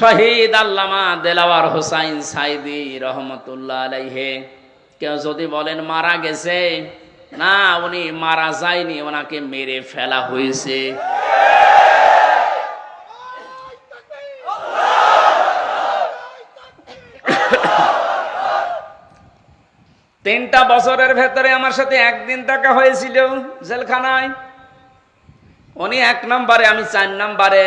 শহীদ আল্লামা দেলাওয়ার হোসাইন সাইদি রহমতুল্লাহ আলাইহে। কেউ যদি বলেন, মারা গেছে? না, উনি মারা যায়নি, ওনাকে মেরে ফেলা হয়েছে। তিনটা বছরের ভেতরে আমার সাথে একদিন দেখা হয়েছিল জেলখানায়। উনি এক নম্বরে, আমি চার নম্বরে।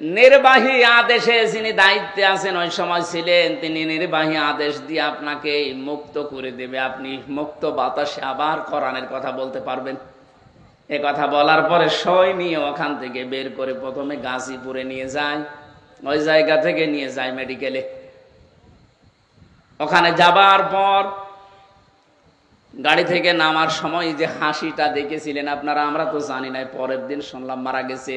নির্বাহী আদেশে যিনি দায়িত্বে আছেন, ওই সময় ছিলেন, তিনি নির্বাহী আদেশ দিয়ে আপনাকে মুক্ত করে দেবে। আপনি মুক্ত বাতাসে আবার কোরআনের কথা বলতে পারবেন। এ কথা বলার পরে সই নিয়ে ওখান থেকে বের করে প্রথমে গাজীপুরে নিয়ে যায়, ওই জায়গা থেকে নিয়ে যায় মেডিকেলে ওখানে যাবার পর গাড়ি থেকে নামার সময় যে হাসিটা দেখেছিলেন আপনারা, আমরা তো জানি না পরের দিন শুনলাম মারা গেছে।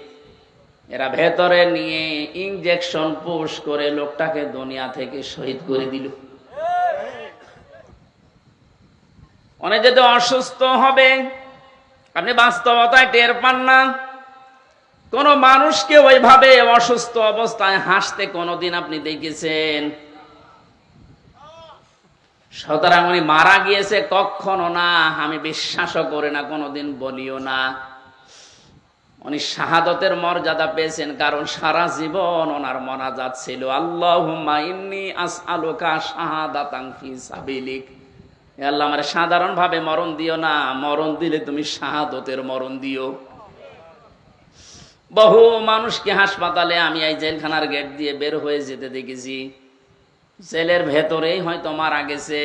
এরা ভেতরে নিয়ে ইঞ্জেকশন পুশ করে লোকটাকে দুনিয়া থেকে শহীদ করে দিল। অনেক যদি অসুস্থ হবে, আপনি বাস্তবতায় টের পান না। কোন মানুষকে ওইভাবে অসুস্থ অবস্থায় হাসতে কোনোদিন আপনি দেখেছেন? সুতরাং উনি মারা গিয়েছে কখনো না, আমি বিশ্বাসও করে না, কোনোদিন বলিও না। উনি শাহাদতের মর্যাদা পেয়েছেন, কারণ সারা জীবন ওনার মনাজাত ছিল। আল্লাহুম্মা ইন্নি আসআলুকা শাহাদাতান ফি সাবিলিক। হে আল্লাহ, আমার সাধারণ ভাবে মরণ দিও না, মরণ দিলে তুমি শাহাদতের মরণ দিও। বহু মানুষকে হাসপাতালে আমি এই জেলখানার গেট দিয়ে বের হয়ে যেতে দেখেছি। জেলের ভেতরেই হয়তো মারা গেছে।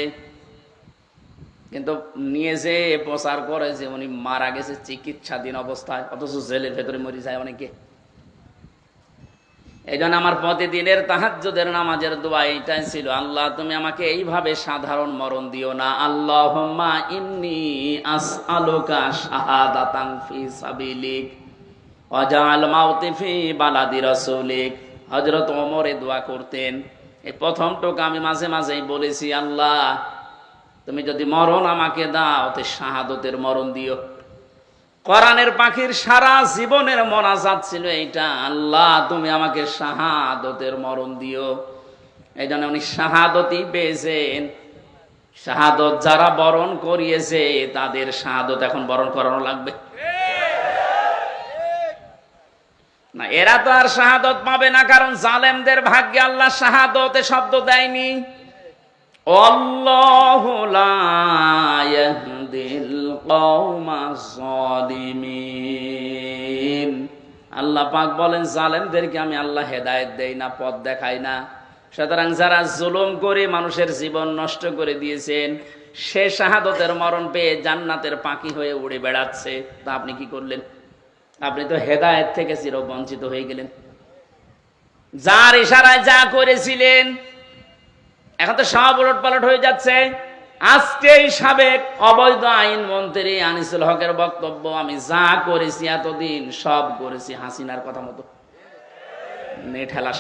কিন্তু নিয়ে যে প্রচার করে যে উনি মারা গেছে চিকিৎসাধীন অবস্থায়, অথচ জেলের ভেতরে মরে যায় অনেকে। এই জন্য আমার প্রতিদিনের তাহাজ্জুদের নামাজের দোয়া এইটাই ছিল, আল্লাহ, তুমি আমাকে এইভাবে সাধারণ মরণ দিও না। আল্লাহ ইন্নি আসআলুকা শাহাদাতান ফি সাবিলিক ওয়াজআল মাউতি ফি বালাদি রাসূলিক। হযরত ওমর এই দোয়া করতেন। এই প্রথম টোকা আমি মাঝে মাঝেই বলেছি, আল্লাহ তুমি যদি মরণ আমাকে দাও, তে শাহাদতের মরণ দিও। কোরআনের পাখির সারা জীবনের মনাজাত ছিল এইটা। আল্লাহ, তুমি আমাকে শাহাদতের মরণ দিও। এই জন্য উনি শাহাদতই পেয়েছেন। শাহাদত যারা বরণ করিয়েছে, তাদের শাহাদত এখন বরণ করানো লাগবে। না, এরা তো আর শাহাদত পাবে না, কারণ জালেমদের ভাগ্যে আল্লাহ শাহাদতে শব্দ দেয়নি। কওমাজ জালিমিন আল্লাহ পাক বলেন, জালেমদেরকে আমি আল্লাহ হেদায়েত দেই না, পথ দেখাই না। সুতরাং যারা জুলুম করে মানুষের জীবন নষ্ট করে দিয়েছেন, সে শাহাদতের মরণ পেয়ে জান্নাতের পাখি হয়ে উড়ে বেড়াচ্ছে। তা আপনি কি করলেন? আপনি তো হেদায়েত থেকে চির বঞ্চিত হয়ে গেলেন। যার ইশারায় যা করেছিলেন এখন তো সব উলট পালট হয়ে যাচ্ছে। আজকে এই সাবেক অবৈধ আইন মন্ত্রী আনিসুল হকের বক্তব্য, আমি যা করেছি এতদিন সব করেছি হাসিনার কথা মতো। নে ঠেলা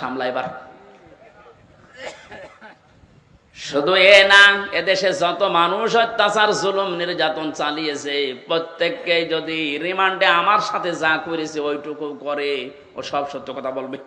শুধু এ না, এদেশে যত মানুষ অত্যাচার, জুলুম, নির্যাতন চালিয়েছে প্রত্যেককে যদি রিমান্ডে আমার সাথে যা করেছে, ওইটুকু করে ও সব সত্য কথা বলবে।